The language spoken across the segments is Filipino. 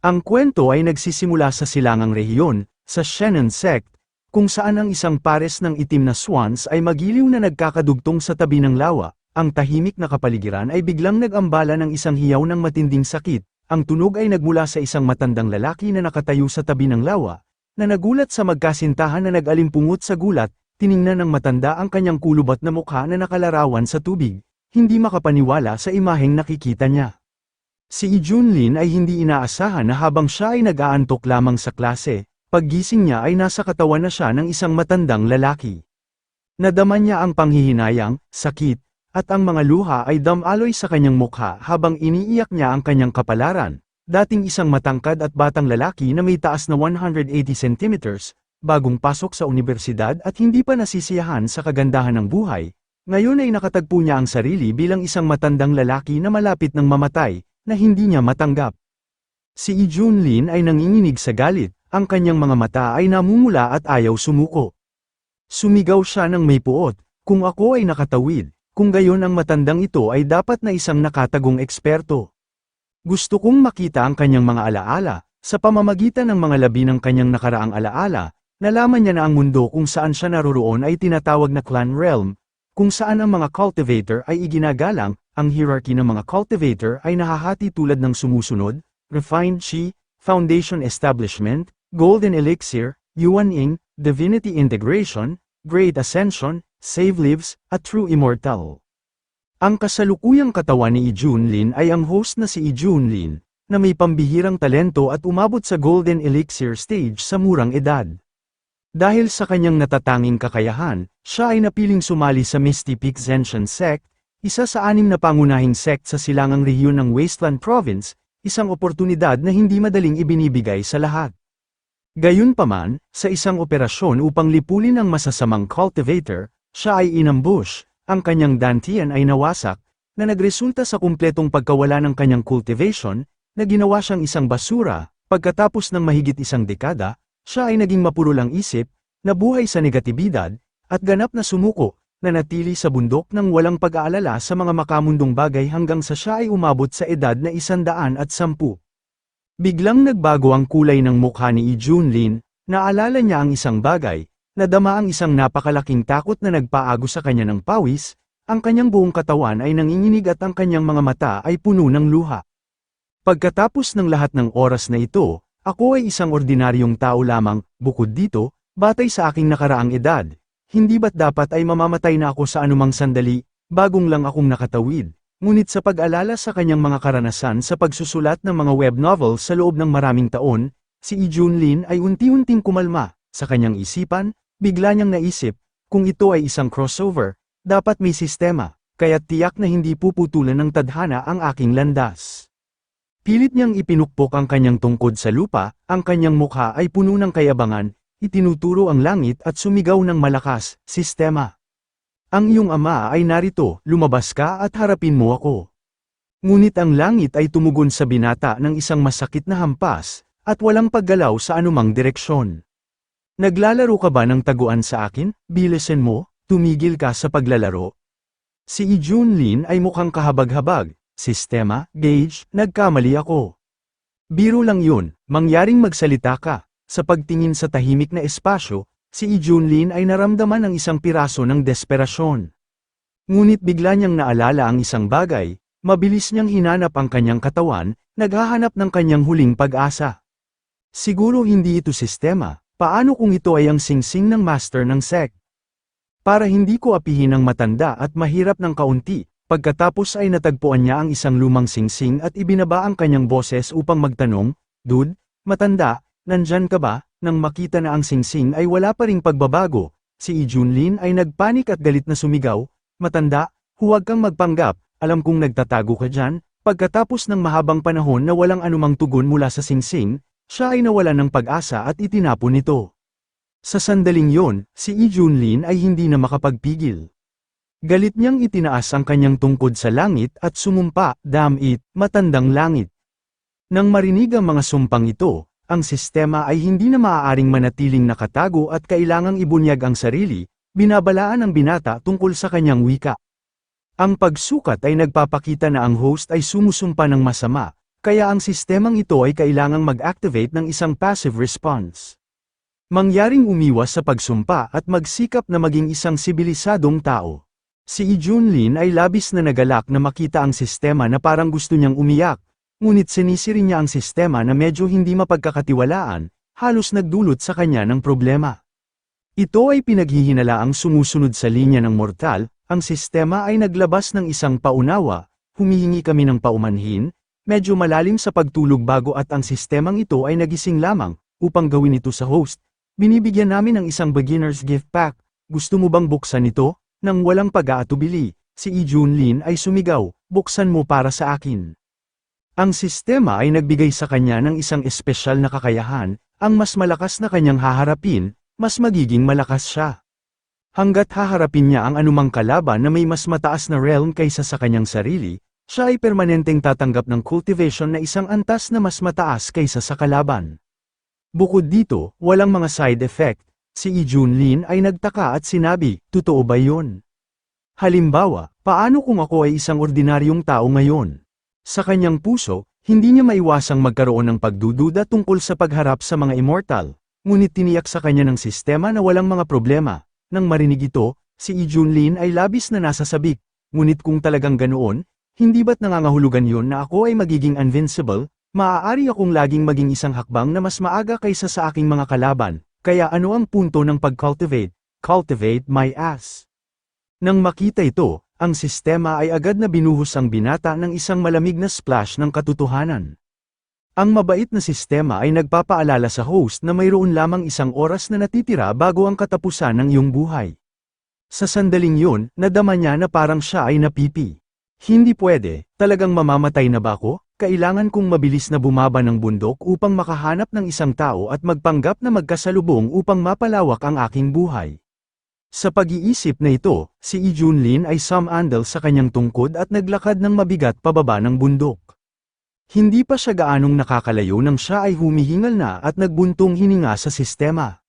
Ang kwento ay nagsisimula sa silangang rehiyon, sa Shannon Sect, kung saan ang isang pares ng itim na swans ay magiliw na nagkakadugtong sa tabi ng lawa. Ang tahimik na kapaligiran ay biglang nag-ambala ng isang hiyaw ng matinding sakit. Ang tunog ay nagmula sa isang matandang lalaki na nakatayo sa tabi ng lawa, na nagulat sa magkasintahan na nag-alimpungot sa gulat, tiningnan ng matanda ang kanyang kulubat na mukha na nakalarawan sa tubig, hindi makapaniwala sa imaheng nakikita niya. Si Junlin ay hindi inaasahan na habang siya ay nag-aantok lamang sa klase, paggising niya ay nasa katawan na siya ng isang matandang lalaki. Nadama niya ang panghihinayang, sakit, at ang mga luha ay damaloy sa kanyang mukha habang iniiyak niya ang kanyang kapalaran, dating isang matangkad at batang lalaki na may taas na 180 centimeters, bagong pasok sa universidad at hindi pa nasisiyahan sa kagandahan ng buhay, ngayon ay nakatagpo niya ang sarili bilang isang matandang lalaki na malapit ng mamatay, na hindi niya matanggap. Si Junlin ay nanginginig sa galit, ang kanyang mga mata ay namumula at ayaw sumuko. Sumigaw siya ng may puot, kung ako ay nakatawid, kung gayon ang matandang ito ay dapat na isang nakatagong eksperto. Gusto kong makita ang kanyang mga alaala, sa pamamagitan ng mga labi ng kanyang nakaraang alaala, nalaman niya na ang mundo kung saan siya naroroon ay tinatawag na clan realm, kung saan ang mga cultivator ay iginagalang, ang hierarchy ng mga cultivator ay nahahati tulad ng sumusunod, Refined Chi, Foundation Establishment, Golden Elixir, Yuan Ying, Divinity Integration, Great Ascension, Save Lives, at True Immortal. Ang kasalukuyang katawan ni Ijunlin ay ang host na si Ijunlin, na may pambihirang talento at umabot sa Golden Elixir stage sa murang edad. Dahil sa kanyang natatanging kakayahan, siya ay napiling sumali sa Misty Peak Zenshan Sect, isa sa anim na pangunahing sect sa silangang rehiyon ng Wasteland Province, isang oportunidad na hindi madaling ibinibigay sa lahat. Gayunpaman, sa isang operasyon upang lipulin ang masasamang cultivator, siya ay inambush, ang kanyang dantian ay nawasak, na nagresulta sa kumpletong pagkawala ng kanyang cultivation, na ginawa siyang isang basura, pagkatapos ng mahigit isang dekada, siya ay naging mapurulang isip, nabuhay sa negatibidad, at ganap na sumuko, na natili sa bundok ng walang pag-aalala sa mga makamundong bagay hanggang sa siya ay umabot sa edad na isandaan at sampu. Biglang nagbago ang kulay ng mukha ni Ijunlin, naalala niya ang isang bagay, nadama ang isang napakalaking takot na nagpaago sa kanya ng pawis, ang kanyang buong katawan ay nanginginig at ang kanyang mga mata ay puno ng luha. Pagkatapos ng lahat ng oras na ito, ako ay isang ordinaryong tao lamang, bukod dito, batay sa aking nakaraang edad, hindi ba't dapat ay mamamatay na ako sa anumang sandali, bagong lang akong nakatawid, ngunit sa pag-alala sa kanyang mga karanasan sa pagsusulat ng mga web novel sa loob ng maraming taon, si Ijunlin ay unti-unting kumalma, sa kanyang isipan, bigla niyang naisip, kung ito ay isang crossover, dapat may sistema, kaya tiyak na hindi puputulan ng tadhana ang aking landas. Pilit niyang ipinukpok ang kanyang tungkod sa lupa, ang kanyang mukha ay puno ng kayabangan, itinuturo ang langit at sumigaw ng malakas, sistema. Ang iyong ama ay narito, lumabas ka at harapin mo ako. Ngunit ang langit ay tumugon sa binata ng isang masakit na hampas, at walang paggalaw sa anumang direksyon. Naglalaro ka ba ng taguan sa akin, bilisan mo, tumigil ka sa paglalaro? Si Ijunlin ay mukhang kahabag-habag, sistema, gauge, nagkamali ako. Biro lang yun, mangyaring magsalita ka. Sa pagtingin sa tahimik na espasyo, si Ijunlin ay naramdaman ang isang piraso ng desperasyon. Ngunit bigla niyang naalala ang isang bagay, mabilis niyang hinanap ang kanyang katawan, naghahanap ng kanyang huling pag-asa. Siguro hindi ito sistema, paano kung ito ay ang singsing ng master ng sect? Para hindi ko apihin ang matanda at mahirap ng kaunti, Pagkatapos ay natagpuan niya ang isang lumang singsing at ibinaba ang kanyang boses upang magtanong, Dude, matanda, nandyan ka ba? Nang makita na ang singsing ay wala pa ring pagbabago, si Ijunlin ay nagpanik at galit na sumigaw, Matanda, huwag kang magpanggap, alam kong nagtatago ka dyan, pagkatapos ng mahabang panahon na walang anumang tugon mula sa singsing, siya ay nawalan ng pag-asa at itinapon ito. Sa sandaling yon, si Ijunlin ay hindi na makapagpigil. Galit niyang itinaas ang kanyang tungkod sa langit at sumumpa, damit, matandang langit. Nang marinig ang mga sumpang ito, ang sistema ay hindi na maaaring manatiling nakatago at kailangang ibunyag ang sarili, binabalaan ng binata tungkol sa kanyang wika. Ang pagsukat ay nagpapakita na ang host ay sumusumpa ng masama, kaya ang sistemang ito ay kailangang mag-activate ng isang passive response. Mangyaring umiwas sa pagsumpa at magsikap na maging isang sibilisadong tao. Si Junlin ay labis na nagalak na makita ang sistema na parang gusto niyang umiyak, ngunit sinisiri niya ang sistema na medyo hindi mapagkakatiwalaan, halos nagdulot sa kanya ng problema. Ito ay pinaghihinalaang sumusunod sa linya ng mortal, ang sistema ay naglabas ng isang paunawa, humihingi kami ng paumanhin, medyo malalim sa pagtulog bago at ang sistemang ito ay nagising lamang, upang gawin ito sa host. Binibigyan namin ng isang beginner's gift pack, gusto mo bang buksan ito? Nang walang pag-aatubili, si Ijun Lin ay sumigaw, buksan mo para sa akin. Ang sistema ay nagbigay sa kanya ng isang espesyal na kakayahan, ang mas malakas na kanyang haharapin, mas magiging malakas siya. Hanggat haharapin niya ang anumang kalaban na may mas mataas na realm kaysa sa kanyang sarili, siya ay permanenteng tatanggap ng cultivation na isang antas na mas mataas kaysa sa kalaban. Bukod dito, walang mga side effect, si Ijun Lin ay nagtaka at sinabi, totoo ba yun? Halimbawa, paano kung ako ay isang ordinaryong tao ngayon? Sa kanyang puso, hindi niya maiwasang magkaroon ng pagdududa tungkol sa pagharap sa mga immortal, ngunit tiniyak sa kanya ng sistema na walang mga problema, nang marinig ito, si Ijun Lin ay labis na nasasabik, ngunit kung talagang ganoon, hindi ba't nangangahulugan yon na ako ay magiging invincible, maaari akong laging maging isang hakbang na mas maaga kaysa sa aking mga kalaban, kaya ano ang punto ng pag-cultivate? Cultivate my ass. Nang makita ito, ang sistema ay agad na binuhos ang binata ng isang malamig na splash ng katotohanan. Ang mabait na sistema ay nagpapaalala sa host na mayroon lamang isang oras na natitira bago ang katapusan ng iyong buhay. Sa sandaling yun, nadama niya na parang siya ay napipi. Hindi pwede, talagang mamamatay na ba ako? Kailangan kong mabilis na bumaba ng bundok upang makahanap ng isang tao at magpanggap na magkasalubong upang mapalawak ang aking buhay. Sa pag-iisip na ito, si Ijun Lin ay sumandal sa kanyang tungkod at naglakad ng mabigat pababa ng bundok. Hindi pa siya gaanong nakakalayo nang siya ay humihingal na at nagbuntong hininga sa sistema.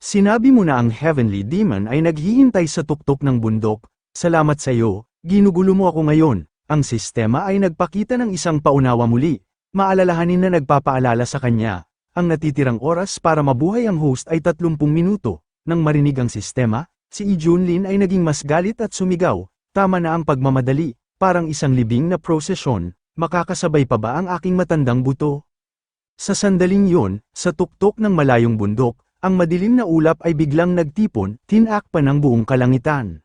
Sinabi mo na ang Heavenly Demon ay naghihintay sa tuktok ng bundok, salamat sa iyo, ginugulo mo ako ngayon, ang sistema ay nagpakita ng isang paunawa muli, maalalahanin na nagpapaalala sa kanya, ang natitirang oras para mabuhay ang host ay 30 minuto, nang marinig ang sistema, si Ijunlin ay naging mas galit at sumigaw, tama na ang pagmamadali, parang isang libing na prosesyon, makakasabay pa ba ang aking matandang buto? Sa sandaling yun, sa tuktok ng malayong bundok, ang madilim na ulap ay biglang nagtipon, tinakpan ng buong kalangitan.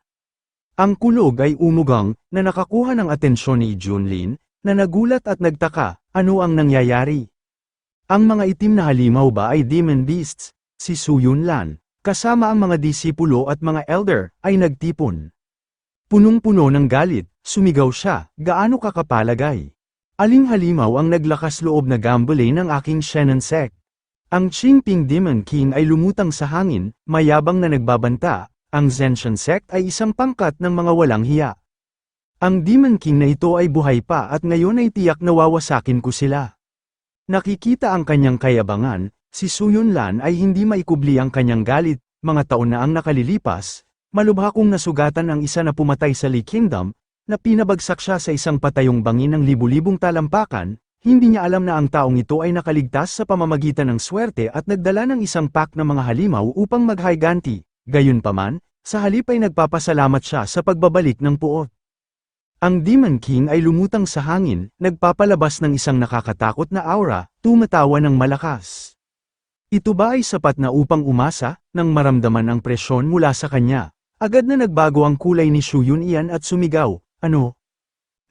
Ang kulog ay umugang, na nakakuha ng atensyon ni Junlin, na nagulat at nagtaka, ano ang nangyayari? Ang mga itim na halimaw ba ay demon beasts, si Suyun Lan, kasama ang mga disipulo at mga elder, ay nagtipon. Punong-puno ng galit, sumigaw siya, gaano kakapalagay. Aling halimaw ang naglakas loob na gambling ng aking Shannon sect. Ang Qingping Demon King ay lumutang sa hangin, mayabang na nagbabanta, ang Zenshan sect ay isang pangkat ng mga walang hiya. Ang Demon King na ito ay buhay pa at ngayon ay tiyak na wawasakin ko sila. Nakikita ang kanyang kayabangan, si Suyun Lan ay hindi maikubli ang kanyang galit, mga taon na ang nakalilipas, malubha kong nasugatan ang isa na pumatay sa Lee Kingdom, na pinabagsak siya sa isang patayong bangin ng libu-libong talampakan, hindi niya alam na ang taong ito ay nakaligtas sa pamamagitan ng swerte at nagdala ng isang pack ng mga halimaw upang maghayganti. Gayunpaman, sa halip ay nagpapasalamat siya sa pagbabalik ng puot. Ang Demon King ay lumutang sa hangin, nagpapalabas ng isang nakakatakot na aura, tumatawa ng malakas. Ito ba ay sapat na upang umasa, nang maramdaman ang presyon mula sa kanya? Agad na nagbago ang kulay ni Shu Yun Ian at sumigaw, ano?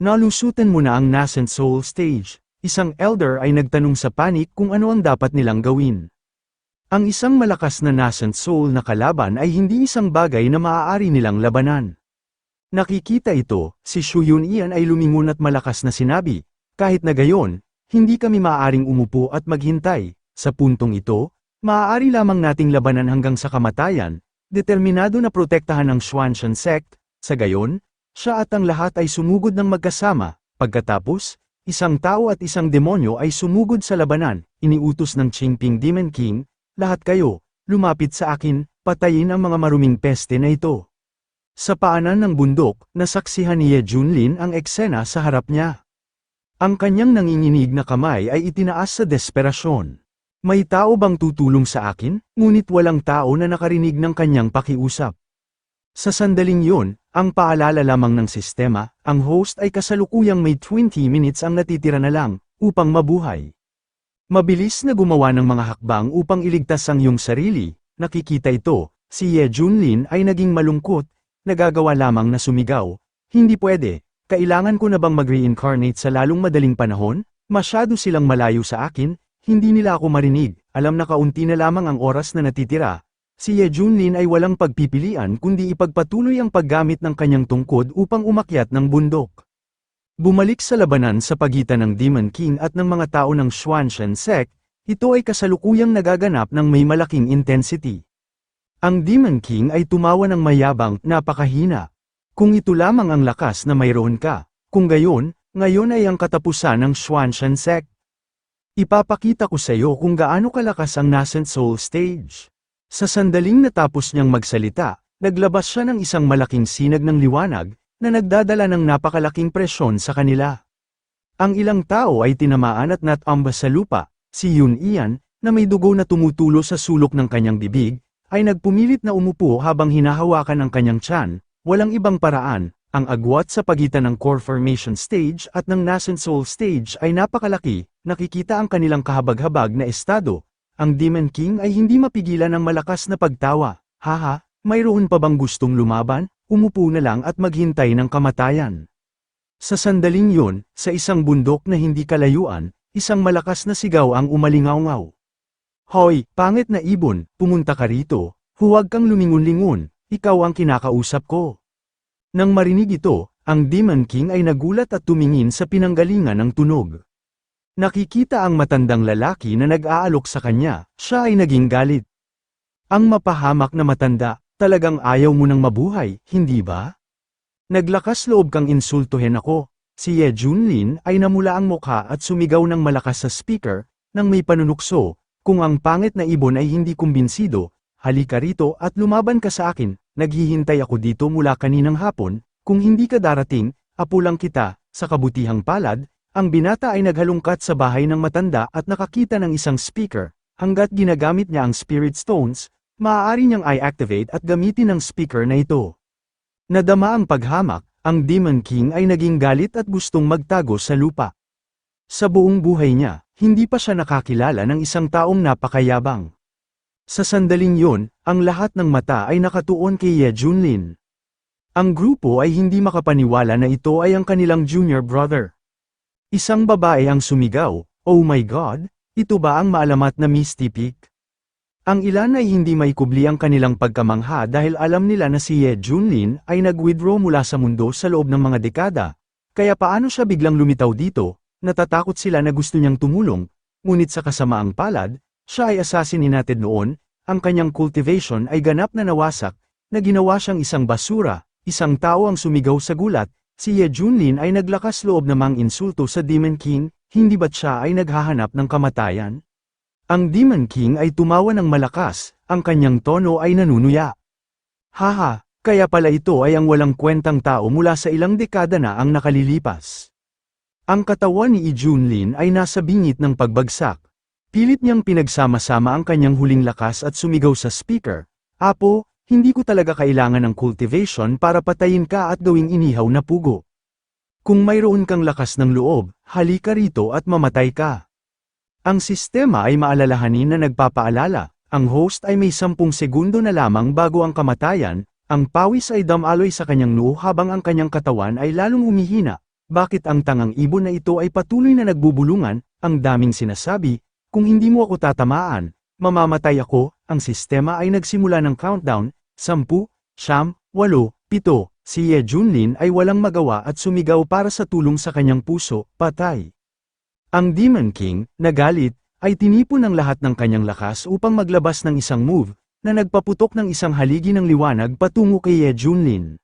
Nalusutan mo na ang nascent soul stage. Isang elder ay nagtanong sa panik kung ano ang dapat nilang gawin. Ang isang malakas na nascent soul na kalaban ay hindi isang bagay na maaari nilang labanan. Nakikita ito, si Shu Yun Ian ay lumingon at malakas na sinabi, kahit na gayon, hindi kami maaaring umupo at maghintay, sa puntong ito, maaari lamang nating labanan hanggang sa kamatayan, determinado na protektahan ang Xuanshan sect, sa gayon, siya at ang lahat ay sumugod ng magkasama, pagkatapos, isang tao at isang demonyo ay sumugod sa labanan, iniutos ng Qingping Demon King, lahat kayo, lumapit sa akin, patayin ang mga maruming peste na ito. Sa paanan ng bundok, nasaksihan ni Ye Junlin ang eksena sa harap niya. Ang kanyang nanginginig na kamay ay itinaas sa desperasyon. May tao bang tutulong sa akin? Ngunit walang tao na nakarinig ng kanyang pakiusap. Sa sandaling yun, ang paalala lamang ng sistema, ang host ay kasalukuyang may 20 minutes ang natitira na lang, upang mabuhay. Mabilis na gumawa ng mga hakbang upang iligtas ang iyong sarili, nakikita ito, si Ye Junlin ay naging malungkot, nagagawa lamang na sumigaw, hindi pwede, kailangan ko na bang mag-reincarnate sa lalong madaling panahon? Masyado silang malayo sa akin, hindi nila ako marinig, alam na kaunti na lamang ang oras na natitira. Si Ye Junlin ay walang pagpipilian kundi ipagpatuloy ang paggamit ng kanyang tungkod upang umakyat ng bundok. Bumalik sa labanan sa pagitan ng Demon King at ng mga tao ng Xuanshan sect, ito ay kasalukuyang nagaganap ng may malaking intensity. Ang Demon King ay tumawa ng mayabang, napakahina. Kung ito lamang ang lakas na mayroon ka, kung gayon, ngayon ay ang katapusan ng Xuanshan sect. Ipapakita ko sa iyo kung gaano kalakas ang nascent soul stage. Sa sandaling natapos niyang magsalita, naglabas siya ng isang malaking sinag ng liwanag, na nagdadala ng napakalaking presyon sa kanila. Ang ilang tao ay tinamaan at natambas sa lupa, si Yun Ian, na may dugo na tumutulo sa sulok ng kanyang bibig, ay nagpumilit na umupo habang hinahawakan ang kanyang tiyan, walang ibang paraan, ang agwat sa pagitan ng core formation stage at ng nascent soul stage ay napakalaki, nakikita ang kanilang kahabag-habag na estado. Ang Demon King ay hindi mapigilan ng malakas na pagtawa, haha, mayroon pa bang gustong lumaban? Umupo na lang at maghintay ng kamatayan. Sa sandaling yun, sa isang bundok na hindi kalayuan, isang malakas na sigaw ang umalingaw-ngaw. Hoy, pangit na ibon, pumunta ka rito, huwag kang lumingon-lingon, ikaw ang kinakausap ko. Nang marinig ito, ang Demon King ay nagulat at tumingin sa pinanggalingan ng tunog. Nakikita ang matandang lalaki na nag-aalok sa kanya, siya ay naging galit. Ang mapahamak na matanda, Talagang ayaw mo nang mabuhay, hindi ba? Naglakas loob kang insultuhin ako. Si Ye Junlin ay namula ang mukha at sumigaw ng malakas sa speaker, nang may panunukso, kung ang pangit na ibon ay hindi kumbinsido, halika rito at lumaban ka sa akin, naghihintay ako dito mula kaninang hapon, kung hindi ka darating, apulang kita, sa kabutihang palad, ang binata ay naghalungkat sa bahay ng matanda at nakakita ng isang speaker, hanggat ginagamit niya ang spirit stones, Maaari niyang i-activate at gamitin ang speaker na ito. Nadama ang paghamak, ang Demon King ay naging galit at gustong magtago sa lupa. Sa buong buhay niya, hindi pa siya nakakilala ng isang taong napakayabang. Sa sandaling yun, ang lahat ng mata ay nakatuon kay Ye Junlin. Ang grupo ay hindi makapaniwala na ito ay ang kanilang junior brother. Isang babae ang sumigaw, Oh my God, ito ba ang maalamat na Misty Peak? Ang ilan ay hindi maikubli ang kanilang pagkamangha dahil alam nila na si Ye Junlin ay nag-withdraw mula sa mundo sa loob ng mga dekada. Kaya paano siya biglang lumitaw dito, natatakot sila na gusto niyang tumulong, ngunit sa kasamaang palad, siya ay assassinated noon, ang kanyang cultivation ay ganap na nawasak, na ginawa siyang isang basura, isang tao ang sumigaw sa gulat, si Ye Junlin ay naglakas loob namang insulto sa Demon King, hindi ba't siya ay naghahanap ng kamatayan? Ang Demon King ay tumawa ng malakas, ang kanyang tono ay nanunuya. Haha, kaya pala ito ay ang walang kwentang tao mula sa ilang dekada na ang nakalilipas. Ang katawan ni Ijunlin ay nasa bingit ng pagbagsak. Pilit niyang pinagsama-sama ang kanyang huling lakas at sumigaw sa speaker, Apo, hindi ko talaga kailangan ng cultivation para patayin ka at gawing inihaw na pugo. Kung mayroon kang lakas ng loob, halika rito at mamatay ka. Ang sistema ay maalalahanin na nagpapaalala, ang host ay may 10 segundo na lamang bago ang kamatayan, ang pawis ay damaloy sa kanyang noo habang ang kanyang katawan ay lalong umihina. Bakit ang tangang ibon na ito ay patuloy na nagbubulungan, ang daming sinasabi, kung hindi mo ako tatamaan, mamamatay ako, ang sistema ay nagsimula ng countdown, 10, siyam, 8, 7, si Ye Junlin ay walang magawa at sumigaw para sa tulong sa kanyang puso, patay. Ang Demon King, nagalit, ay tinipon ng lahat ng kanyang lakas upang maglabas ng isang move, na nagpaputok ng isang haligi ng liwanag patungo kay Ye Junlin.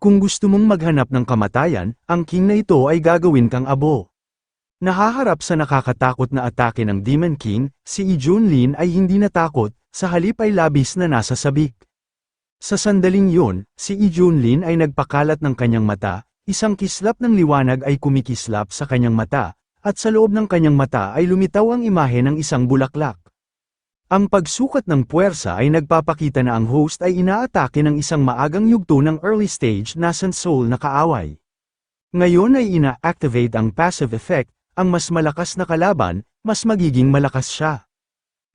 Kung gusto mong maghanap ng kamatayan, ang king na ito ay gagawin kang abo. Nahaharap sa nakakatakot na atake ng Demon King, si Yi Junlin ay hindi natakot, sa halip ay labis na nasa sabik. Sa sandaling yun, si Yi Junlin ay nagpakalat ng kanyang mata, isang kislap ng liwanag ay kumikislap sa kanyang mata, at sa loob ng kanyang mata ay lumitaw ang imahe ng isang bulaklak. Ang pagsukat ng puwersa ay nagpapakita na ang host ay inaatake ng isang maagang yugto ng early stage nascent soul na kaaway. Ngayon ay ina-activate ang passive effect, ang mas malakas na kalaban, mas magiging malakas siya.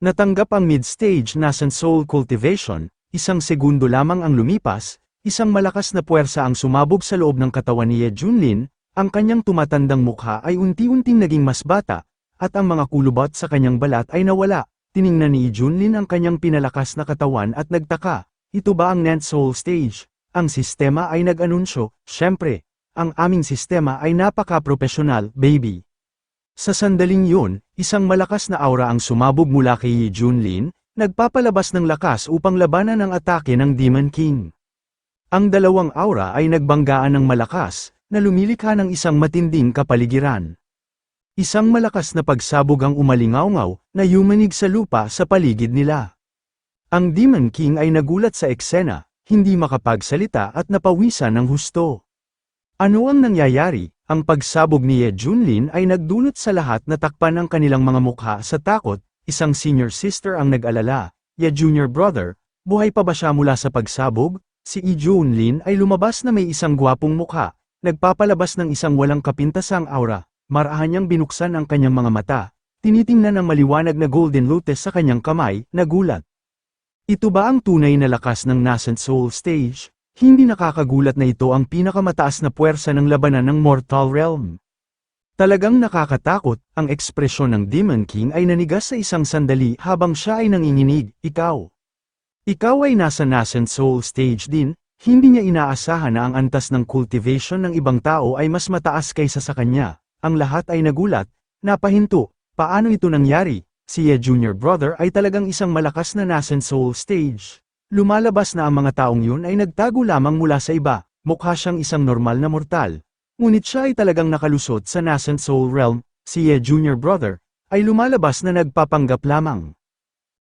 Natanggap ang mid-stage nascent soul cultivation, isang segundo lamang ang lumipas, isang malakas na puwersa ang sumabog sa loob ng katawan ni Ye Junlin, ang kanyang tumatandang mukha ay unti-unting naging mas bata, at ang mga kulubot sa kanyang balat ay nawala. Tiningnan ni Junlin ang kanyang pinalakas na katawan at nagtaka, ito ba ang Nant Soul Stage? Ang sistema ay nag-anunsyo, syempre, ang aming sistema ay napaka-professional, baby. Sa sandaling yun, isang malakas na aura ang sumabog mula kay Junlin, nagpapalabas ng lakas upang labanan ang atake ng Demon King. Ang dalawang aura ay nagbanggaan ng malakas, na lumilikha ng isang matinding kapaligiran. Isang malakas na pagsabog ang umalingawngaw, na yumanig sa lupa sa paligid nila. Ang Demon King ay nagulat sa eksena, hindi makapagsalita at napawisan ng husto. Ano ang nangyayari? Ang pagsabog ni Ye Junlin ay nagdulot sa lahat na takpan ang kanilang mga mukha sa takot, isang senior sister ang nag-alala, Ye junior brother, buhay pa ba siya mula sa pagsabog? Si Yi Junlin ay lumabas na may isang gwapong mukha, nagpapalabas ng isang walang kapintasang aura, marahan niyang binuksan ang kanyang mga mata, tinitingnan ang maliwanag na golden lotus sa kanyang kamay, nagulat. Ito ba ang tunay na lakas ng nascent soul stage? Hindi nakakagulat na ito ang pinakamataas na puwersa ng labanan ng Mortal Realm. Talagang nakakatakot, ang ekspresyon ng Demon King ay nanigas sa isang sandali habang siya ay nanginginig, ikaw. Ikaw ay nasa nascent soul stage din, hindi niya inaasahan na ang antas ng cultivation ng ibang tao ay mas mataas kaysa sa kanya. Ang lahat ay nagulat, napahinto, paano ito nangyari? Si Ye Junior Brother ay talagang isang malakas na nascent soul stage. Lumalabas na ang mga taong yun ay nagtago lamang mula sa iba, mukha siyang isang normal na mortal. Ngunit siya ay talagang nakalusot sa nascent soul realm, si Ye Junior Brother, ay lumalabas na nagpapanggap lamang.